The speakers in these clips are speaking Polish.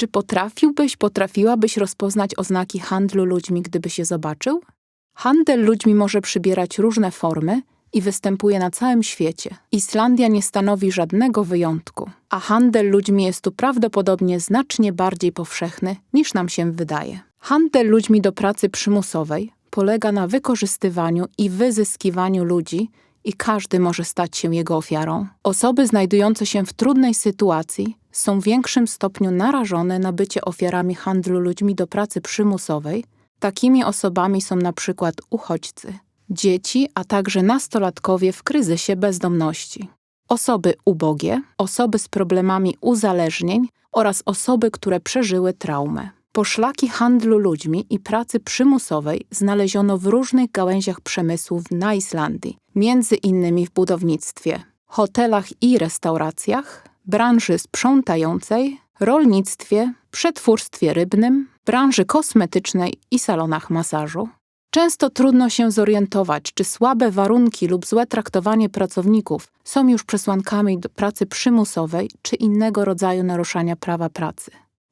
Czy potrafiłbyś, potrafiłabyś rozpoznać oznaki handlu ludźmi, gdyby się zobaczył? Handel ludźmi może przybierać różne formy i występuje na całym świecie. Islandia nie stanowi żadnego wyjątku, a handel ludźmi jest tu prawdopodobnie znacznie bardziej powszechny niż nam się wydaje. Handel ludźmi do pracy przymusowej polega na wykorzystywaniu i wyzyskiwaniu ludzi i każdy może stać się jego ofiarą. Osoby znajdujące się w trudnej sytuacji są w większym stopniu narażone na bycie ofiarami handlu ludźmi do pracy przymusowej. Takimi osobami są na przykład uchodźcy, dzieci, a także nastolatkowie w kryzysie bezdomności, osoby ubogie, osoby z problemami uzależnień oraz osoby, które przeżyły traumę. Poszlaki handlu ludźmi i pracy przymusowej znaleziono w różnych gałęziach przemysłu na Islandii, między innymi w budownictwie, hotelach i restauracjach, branży sprzątającej, rolnictwie, przetwórstwie rybnym, branży kosmetycznej i salonach masażu. Często trudno się zorientować, czy słabe warunki lub złe traktowanie pracowników są już przesłankami pracy przymusowej czy innego rodzaju naruszania prawa pracy.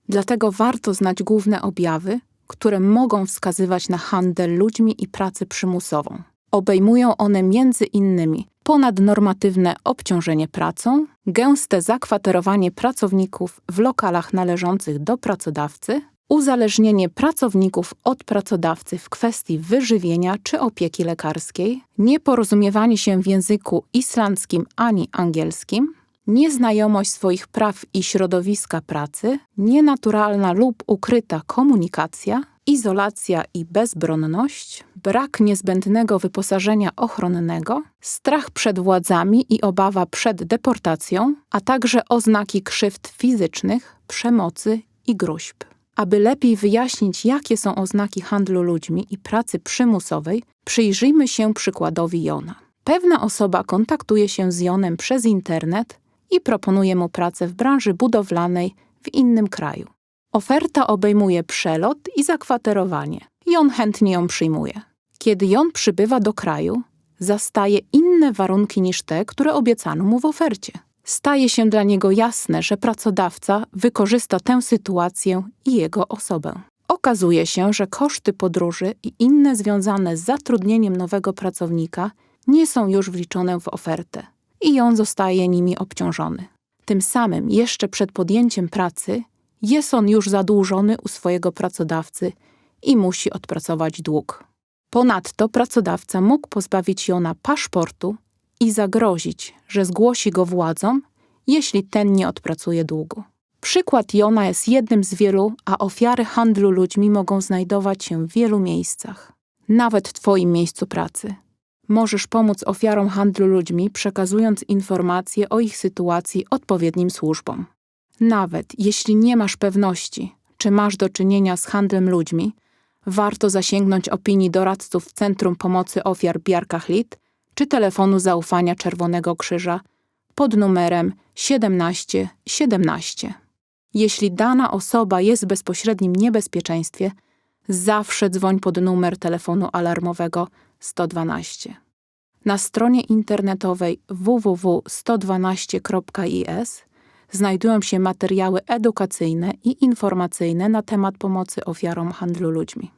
Dlatego warto znać główne objawy, które mogą wskazywać na handel ludźmi i pracę przymusową. Obejmują one między innymi ponadnormatywne obciążenie pracą, gęste zakwaterowanie pracowników w lokalach należących do pracodawcy, uzależnienie pracowników od pracodawcy w kwestii wyżywienia czy opieki lekarskiej, nieporozumiewanie się w języku islandzkim ani angielskim, nieznajomość swoich praw i środowiska pracy, nienaturalna lub ukryta komunikacja, izolacja i bezbronność, brak niezbędnego wyposażenia ochronnego, strach przed władzami i obawa przed deportacją, a także oznaki krzywd fizycznych, przemocy i gruźb. Aby lepiej wyjaśnić, jakie są oznaki handlu ludźmi i pracy przymusowej, przyjrzyjmy się przykładowi Jona. Pewna osoba kontaktuje się z Jonem przez internet i proponuje mu pracę w branży budowlanej w innym kraju. Oferta obejmuje przelot i zakwaterowanie i on chętnie ją przyjmuje. Kiedy Jon przybywa do kraju, zastaje inne warunki niż te, które obiecano mu w ofercie. Staje się dla niego jasne, że pracodawca wykorzysta tę sytuację i jego osobę. Okazuje się, że koszty podróży i inne związane z zatrudnieniem nowego pracownika nie są już wliczone w ofertę i on zostaje nimi obciążony. Tym samym jeszcze przed podjęciem pracy jest on już zadłużony u swojego pracodawcy i musi odpracować dług. Ponadto pracodawca mógł pozbawić Jona paszportu i zagrozić, że zgłosi go władzom, jeśli ten nie odpracuje długu. Przykład Jona jest jednym z wielu, a ofiary handlu ludźmi mogą znajdować się w wielu miejscach, nawet w Twoim miejscu pracy. Możesz pomóc ofiarom handlu ludźmi, przekazując informacje o ich sytuacji odpowiednim służbom. Nawet jeśli nie masz pewności, czy masz do czynienia z handlem ludźmi, warto zasięgnąć opinii doradców Centrum Pomocy Ofiar Biarkachlit czy telefonu zaufania Czerwonego Krzyża pod numerem 1717. Jeśli dana osoba jest w bezpośrednim niebezpieczeństwie, zawsze dzwoń pod numer telefonu alarmowego 112. Na stronie internetowej www.112.is znajdują się materiały edukacyjne i informacyjne na temat pomocy ofiarom handlu ludźmi.